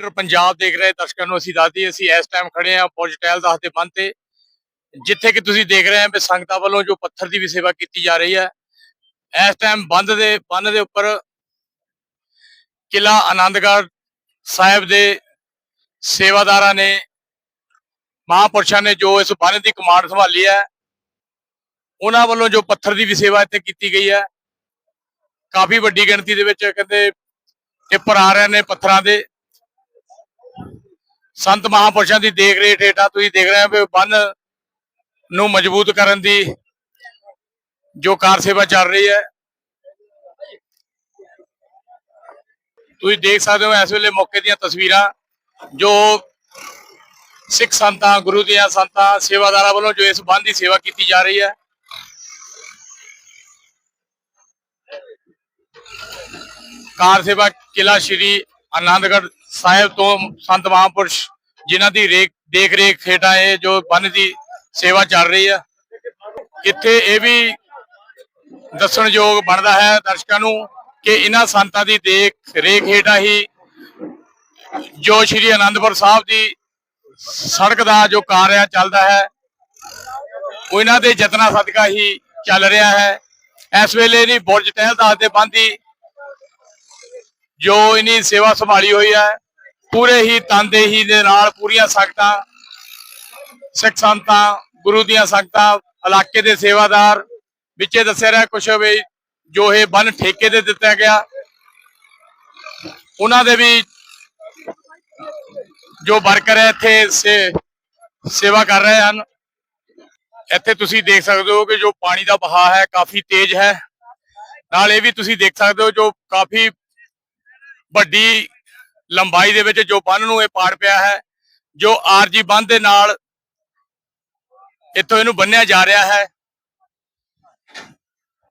Leader Punjab ਦੇਖ ਰਹੇ ਦਰਸ਼ਕਾਂ ਨੂੰ ਅਸੀਂ ਦੱਸਦੀ ਅਸੀਂ ਇਸ ਟਾਈਮ ਖੜੇ ਆ ਪੋਜਟੈਲ ਦਾਸ ਦੇ ਬੰਦ ਤੇ, ਜਿੱਥੇ ਕਿ ਤੁਸੀਂ ਦੇਖ ਰਹੇ ਹੋ ਵੀ ਸੰਗਤਾਂ ਵੱਲੋਂ ਜੋ ਪੱਥਰ ਦੀ ਵੀ ਸੇਵਾ ਕੀਤੀ ਜਾ ਰਹੀ ਹੈ, ਇਸ ਟਾਈਮ ਬੰਦ ਦੇ, ਬੰਨ ਦੇ ਉੱਪਰ ਕਿਲਾ ਆਨੰਦਗੜ੍ਹ ਸਾਹਿਬ ਦੇ ਸੇਵਾਦਾਰਾਂ ਨੇ, ਮਹਾਂਪੁਰਸ਼ਾਂ ਨੇ ਜੋ ਇਸ ਬੰਨ ਦੀ ਕਮਾਂਡ ਸੰਭਾਲੀ ਹੈ, ਉਹਨਾਂ ਵੱਲੋਂ ਜੋ ਪੱਥਰ ਦੀ ਵੀ ਸੇਵਾ ਇੱਥੇ ਕੀਤੀ ਗਈ ਹੈ, ਕਾਫੀ ਵੱਡੀ ਗਿਣਤੀ ਦੇ ਵਿੱਚ ਕਹਿੰਦੇ ਟਿੱਪਰ ਆ ਰਹੇ ਨੇ ਪੱਥਰਾਂ ਦੇ ਸੰਤ ਮਹਾਪੁਰਸ਼ਾਂ ਦੀ ਦੇਖ ਰੇਖ ਹੇਠਾਂ ਤੁਸੀਂ ਦੇਖ ਰਹੇ ਹੋ ਵੀ ਬੰਨ ਨੂੰ ਮਜ਼ਬੂਤ ਕਰਨ ਦੀ ਜੋ ਕਾਰ ਸੇਵਾ ਚੱਲ ਰਹੀ ਹੈ। ਤੁਸੀਂ ਦੇਖ ਸਕਦੇ ਹੋ ਇਸ ਵੇਲੇ ਮੌਕੇ ਦੀਆਂ ਤਸਵੀਰਾਂ ਜੋ ਸਿੱਖ ਸੰਤਾਂ, ਗੁਰੂ ਦੀਆਂ ਸੰਤਾਂ, ਸੇਵਾਦਾਰਾਂ ਵੱਲੋਂ ਜੋ ਇਸ ਬੰਨ ਦੀ ਸੇਵਾ ਕੀਤੀ ਜਾ ਰਹੀ ਹੈ। ਕਾਰ ਸੇਵਾ ਕਿਲਾ ਸ਼੍ਰੀ ਆਨੰਦਗੜ੍ਹ ਸਾਹਿਬ ਤੋਂ ਸੰਤ ਮਹਾਂਪੁਰਸ਼ ਜਿਨ੍ਹਾਂ ਦੀ ਰੇਖ ਦੇਖ ਰੇਖ ਹੇਠਾਂ ਇਹ ਜੋ ਬੰਨ ਦੀ ਸੇਵਾ ਚੱਲ ਰਹੀ ਹੈ ਇੱਥੇ ਇਹ ਵੀ ਦੱਸਣਯੋਗ ਬਣਦਾ ਹੈ ਦਰਸ਼ਕਾਂ ਨੂੰ ਕਿ ਇਹਨਾਂ ਸੰਤਾਂ ਦੀ ਦੇਖ ਰੇਖ ਹੇਠਾਂ ਹੀ ਜੋ ਸ਼੍ਰੀ ਅਨੰਦਪੁਰ ਸਾਹਿਬ ਦੀ ਸੜਕ ਦਾ ਜੋ ਕਾਰਿਆ ਚੱਲਦਾ ਹੈ ਉਹ ਇਹਨਾਂ ਦੇ ਯਤਨਾਂ ਸਦਕਾ ਹੀ ਚੱਲ ਰਿਹਾ ਹੈ। ਇਸ ਵੇਲੇ ਨਹੀਂ ਬੁਰਜ ਟਹਿਲ ਦਾਸ ਦੇ ਬੰਦੀ ਜੋ ਇਨੀ ਸੇਵਾ ਸੰਭਾਲੀ ਹੋਈ ਹੈ ਪੂਰੇ ਹੀ ਤਨਦੇਹੀ ਦੇ ਨਾਲ ਪੂਰੀਆਂ ਸੰਗਤਾਂ ਸਿੱਖ ਸੰਤਾਂ, ਗੁਰੂ ਦੀਆਂ ਸੰਗਤਾਂ ਇਲਾਕੇ ਦੇ ਸੇਵਾਦਾਰ, ਵਿੱਚੇ ਦੱਸਿਆ ਰਿਹਾ ਕੁਛ ਵੀ ਜੋ ਇਹ ਬੰਨ ਠੇਕੇ ਤੇ ਦਿੱਤਾ ਗਿਆ। ਉਹਨਾਂ ਦੇ ਵੀ ਜੋ ਵਰਕਰ ਹੈ ਇੱਥੇ ਸੇ- ਸੇਵਾ ਕਰ ਰਹੇ ਹਨ। ਇੱਥੇ ਤੁਸੀਂ ਦੇਖ ਸਕਦੇ ਹੋ ਕਿ ਜੋ ਪਾਣੀ ਦਾ ਵਹਾਅ ਹੈ ਕਾਫੀ ਤੇਜ਼ ਹੈ। ਨਾਲ ਇਹ ਵੀ ਤੁਸੀਂ ਦੇਖ ਸਕਦੇ ਹੋ ਜੋ ਕਾਫੀ ਵੱਡੀ ਲੰਬਾਈ ਦੇ ਵਿੱਚ ਜੋ ਬੰਨ ਨੂੰ ਇਹ ਪਾੜ ਪਿਆ ਹੈ, ਜੋ ਆਰਜੀ ਬੰਨ ਦੇ ਨਾਲ ਇੱਥੋਂ ਇਹਨੂੰ ਬੰਨਿਆ ਜਾ ਰਿਹਾ ਹੈ।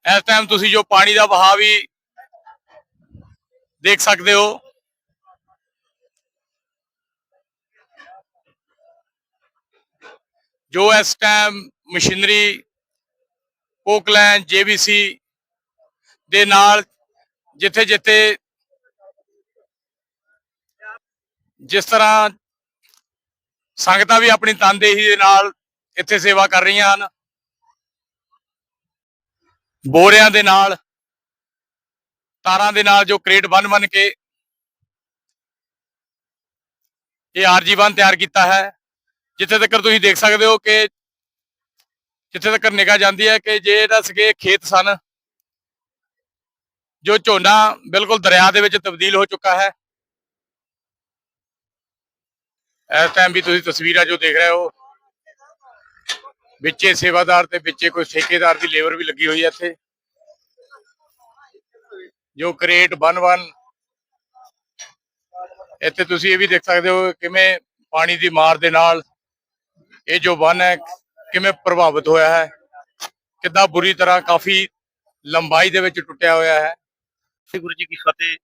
ਇਸ ਟਾਈਮ ਤੁਸੀਂ ਜੋ ਪਾਣੀ ਦਾ ਵਹਾਅ ਵੀ ਦੇਖ ਸਕਦੇ ਹੋ। ਜੋ ਇਸ ਟਾਈਮ ਮਸ਼ੀਨਰੀ ਪੋਕਲੈਨ ਜੇਬੀਸੀ ਦੇ ਨਾਲ ਜਿੱਥੇ ਜਿੱਥੇ ਜਿਸ ਤਰ੍ਹਾਂ ਸੰਗਤਾਂ ਵੀ ਆਪਣੀ ਤਨਦੇਹੀ ਦੇ ਨਾਲ ਇੱਥੇ ਸੇਵਾ ਕਰ ਰਹੀਆਂ ਹਨ। ਬੋਰਿਆਂ ਦੇ ਨਾਲ, ਤਾਰਾਂ ਦੇ ਨਾਲ ਜੋ ਕ੍ਰੇਟ ਬਨ ਬਨ ਕੇ ਇਹ ਆਰਜੀ ਬੰਨ ਤਿਆਰ ਕੀਤਾ ਹੈ, ਜਿੱਥੇ ਤੱਕ ਤੁਸੀਂ ਦੇਖ ਸਕਦੇ ਹੋ ਕਿ ਜਿੱਥੇ ਤੱਕ ਨਿਗਾਹ ਜਾਂਦੀ ਹੈ ਕਿ ਜੇ ਇਹਦਾ ਸਗੇ ਖੇਤ ਸਨ, ਜੋ ਝੋਨਾ ਬਿਲਕੁਲ ਦਰਿਆ ਦੇ ਵਿੱਚ ਤਬਦੀਲ ਹੋ ਚੁੱਕਾ ਹੈ। ਇਸ ਟਾਈਮ ਵੀ ਤੁਸੀਂ ਤਸਵੀਰਾਂ ਜੋ ਦੇਖ ਰਹੇ ਹੋ, ਵਿੱਚੇ ਸੇਵਾਦਾਰ ਤੇ ਵਿੱਚੇ ਕੋਈ ਠੇਕੇਦਾਰ ਦੀ ਲੇਬਰ ਵੀ ਲੱਗੀ ਹੋਈ ਹੈ ਇੱਥੇ। ਜੋ ਕ੍ਰੇਟ ਬਨ ਬਨ ਇੱਥੇ ਤੁਸੀਂ ਇਹ ਵੀ ਦੇਖ ਸਕਦੇ ਹੋ ਕਿਵੇਂ ਪਾਣੀ ਦੀ ਮਾਰ ਦੇ ਨਾਲ ਇਹ ਜੋ ਬੰਨ ਹੈ, ਕਿਵੇਂ ਪ੍ਰਭਾਵਿਤ ਹੋਇਆ ਹੈ, ਕਿੱਦਾਂ ਬੁਰੀ ਤਰ੍ਹਾਂ ਕਾਫੀ ਲੰਬਾਈ ਦੇ ਵਿੱਚ ਟੁੱਟਿਆ ਹੋਇਆ ਹੈ। ਗੁਰੂ ਜੀ ਕੀ ਫਤਿਹ।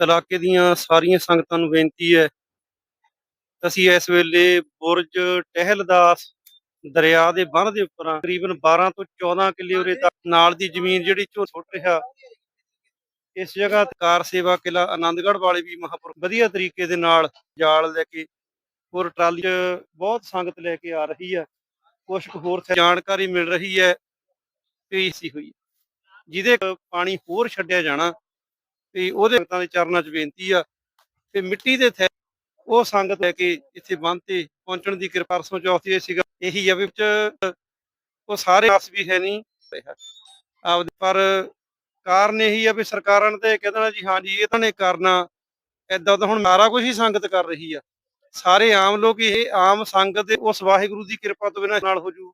ਇਲਾਕੇ ਦੀਆਂ ਸਾਰੀਆਂ ਸੰਗਤਾਂ ਨੂੰ ਬੇਨਤੀ ਹੈ। ਅਸੀਂ ਇਸ ਵੇਲੇ ਬੁਰਜ ਟਹਿਲਦਾਸ ਦਰਿਆ ਦੇ ਬੰਨ ਦੇ ਉੱਪਰ ਹਾਂ। ਤਕਰੀਬਨ 12 ਤੋਂ 14 ਕਿੱਲੇ ਉਰੇ ਤੱਕ ਨਾਲ ਦੀ ਜ਼ਮੀਨ ਜਿਹੜੀ ਝੋ ਸੁੱਟ ਰਿਹਾ। ਇਸ ਜਗ੍ਹਾ ਕਾਰ ਸੇਵਾ ਕਿਲਾ ਆਨੰਦਗੜ੍ਹ ਵਾਲੇ ਵੀ ਮਹਾਪੁਰ ਵਧੀਆ ਤਰੀਕੇ ਦੇ ਨਾਲ ਜਾਲ ਲੈ ਕੇ ਹੋਰ ਟਰਾਲੀ ਬਹੁਤ ਸੰਗਤ ਲੈ ਕੇ ਆ ਰਹੀ ਹੈ। ਕੁਝ ਹੋਰ ਜਾਣਕਾਰੀ ਮਿਲ ਰਹੀ ਹੈ ਕਿ ਹੋਈ ਜਿਹਦੇ ਪਾਣੀ ਹੋਰ ਛੱਡਿਆ ਜਾਣਾ ਤੇ ਉਹਦੇ ਸੰਗਤਾਂ ਦੇ ਚਰਨਾਂ 'ਚ ਬੇਨਤੀ ਆ ਤੇ ਮਿੱਟੀ ਦੇ ਥੈ ਉਹ ਸੰਗਤ ਲੈ ਕੇ ਇੱਥੇ ਬੰਨ ਤੇ ਪਹੁੰਚਣ ਦੀ ਕਿਰਪਾ ਪਰਸੋਂ ਚੌਥੀ ਇਹ ਸੀਗਾ। ਇਹੀ ਆ ਵੀ ਵਿੱਚ ਉਹ ਸਾਰੇ ਆਸ ਵੀ ਹੈ ਨਹੀਂ। ਰਿਹਾ ਪਰ ਕਾਰਨ ਇਹੀ ਆ ਵੀ ਸਰਕਾਰਾਂ ਨੇ ਤੇ ਕਹਿ ਜੀ, ਹਾਂ ਜੀ, ਇਹ ਨੇ ਕਰਨਾ। ਏਦਾਂ ਤਾਂ ਹੁਣ ਮਾਰਾ ਕੁਝ ਹੀ ਸੰਗਤ ਕਰ ਰਹੀ ਆ। ਸਾਰੇ ਆਮ ਲੋਕ ਇਹ ਆਮ ਸੰਗਤ ਦੇ ਉਸ ਵਾਹਿਗੁਰੂ ਦੀ ਕਿਰਪਾ ਤੋਂ ਬਿਨਾਂ ਨਾਲ ਹੋ ਜੂ।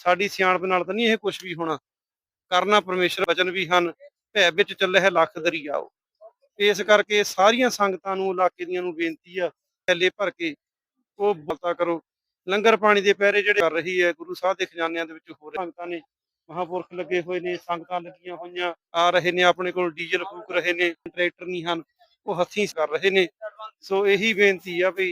ਸਾਡੀ ਸਿਆਣਪ ਨਾਲ ਤਾਂ ਨਹੀਂ ਇਹ ਕੁਝ ਵੀ ਹੋਣਾ। ਕਰਨਾ ਪਰਮੇਸ਼ਰ ਵਚਨ ਵੀ ਹਨ। ਭੈ ਵਿੱਚ ਚੱਲੇ ਹੈ ਲੱਖ ਦਰਿਆਓ। ਇਸ ਕਰਕੇ ਸਾਰੀਆਂ ਸੰਗਤਾਂ ਨੂੰ, ਇਲਾਕੇ ਦੀਆਂ ਨੂੰ ਬੇਨਤੀ ਆ, ਥੈਲੇ ਭਰ ਕੇ ਉਹ ਬਲਤਾ ਕਰੋ। ਲੰਗਰ ਪਾਣੀ ਦੇ ਪਹਿਰੇ ਜਿਹੜੇ ਕਰ ਰਹੀ ਹੈ, ਗੁਰੂ ਸਾਹਿਬ ਦੇ ਖਜ਼ਾਨਿਆਂ ਦੇ ਵਿੱਚ ਹੋ ਰਹੇ ਸੰਗਤਾਂ ਨੇ। ਮਹਾਂਪੁਰਖ ਲੱਗੇ ਹੋਏ ਨੇ, ਸੰਗਤਾਂ ਲੱਗੀਆਂ ਹੋਈਆਂ, ਆ ਰਹੇ ਨੇ, ਆਪਣੇ ਕੋਲ ਡੀਜ਼ਲ ਫੂਕ ਰਹੇ ਨੇ, ਟਰੈਕਟਰ ਨਹੀਂ ਹਨ, ਉਹ ਹੱਥੀਂ ਕਰ ਰਹੇ ਨੇ। ਸੋ ਇਹੀ ਬੇਨਤੀ ਆ ਵੀ